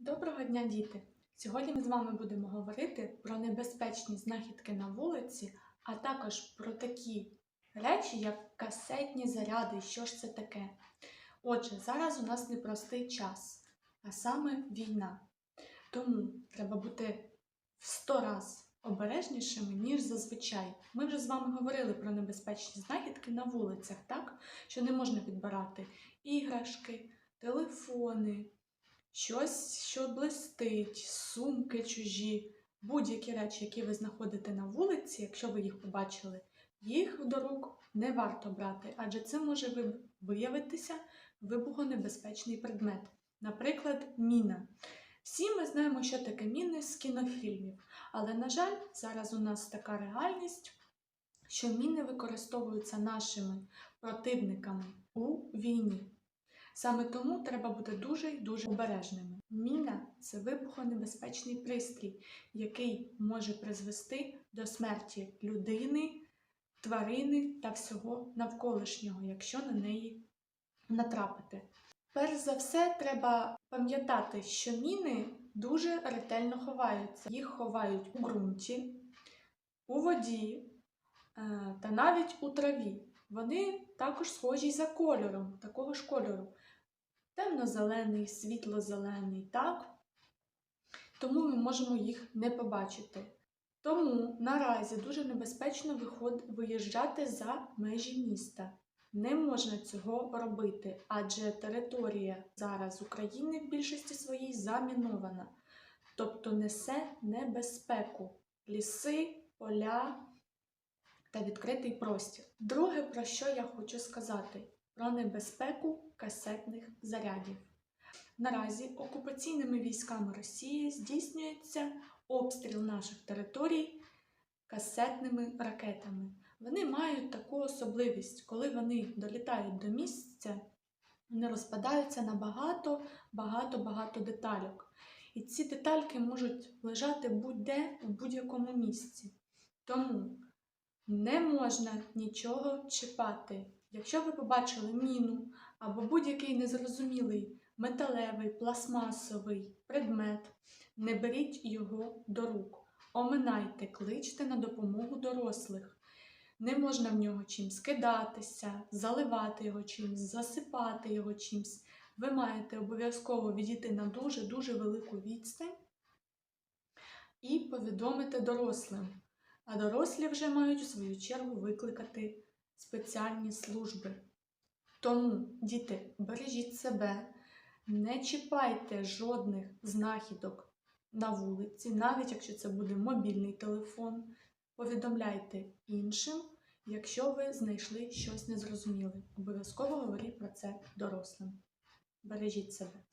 Доброго дня, діти! Сьогодні ми з вами будемо говорити про небезпечні знахідки на вулиці, а також про такі речі, як касетні заряди, що ж це таке. Отже, зараз у нас непростий час, а саме війна. Тому треба бути в 100 раз обережнішими, ніж зазвичай. Ми вже з вами говорили про небезпечні знахідки на вулицях, так? Що не можна підбирати іграшки, телефони щось, що блистить, сумки чужі, будь-які речі, які ви знаходите на вулиці, якщо ви їх побачили, їх до рук не варто брати, адже це може виявитися вибухонебезпечний предмет, наприклад, міна. Всі ми знаємо, що таке міни з кінофільмів, але, на жаль, зараз у нас така реальність, що міни використовуються нашими противниками у війні. Саме тому треба бути дуже й дуже обережними. Міна це вибухонебезпечний пристрій, який може призвести до смерті людини, тварини та всього навколишнього, якщо на неї натрапити. Перш за все, треба пам'ятати, що міни дуже ретельно ховаються. Їх ховають у ґрунті, у воді е, та навіть у траві. Вони також схожі за кольором, такого ж кольору. Темно-зелений, світло-зелений, так? Тому ми можемо їх не побачити. Тому наразі дуже небезпечно виїжджати за межі міста. Не можна цього робити, адже територія зараз України в більшості своїй замінована, тобто несе небезпеку, ліси, поля та відкритий простір. Друге, про що я хочу сказати, про небезпеку касетних зарядів. Наразі окупаційними військами Росії здійснюється обстріл наших територій касетними ракетами. Вони мають таку особливість, коли вони долітають до місця, вони розпадаються на багато, багато, багато детальок. І ці детальки можуть лежати будь-де в будь-якому місці. Тому не можна нічого чіпати. Якщо ви побачили міну або будь-який незрозумілий металевий, пластмасовий предмет, не беріть його до рук. Оминайте, кличте на допомогу дорослих. Не можна в нього чимсь кидатися, заливати його чимсь, засипати його чимсь. Ви маєте обов'язково відійти на дуже-дуже велику відстань і повідомити дорослим. А дорослі вже мають у свою чергу викликати спеціальні служби. Тому, діти, бережіть себе, не чіпайте жодних знахідок на вулиці, навіть якщо це буде мобільний телефон. Повідомляйте іншим, якщо ви знайшли щось незрозуміле. Обов'язково говоріть про це дорослим. Бережіть себе.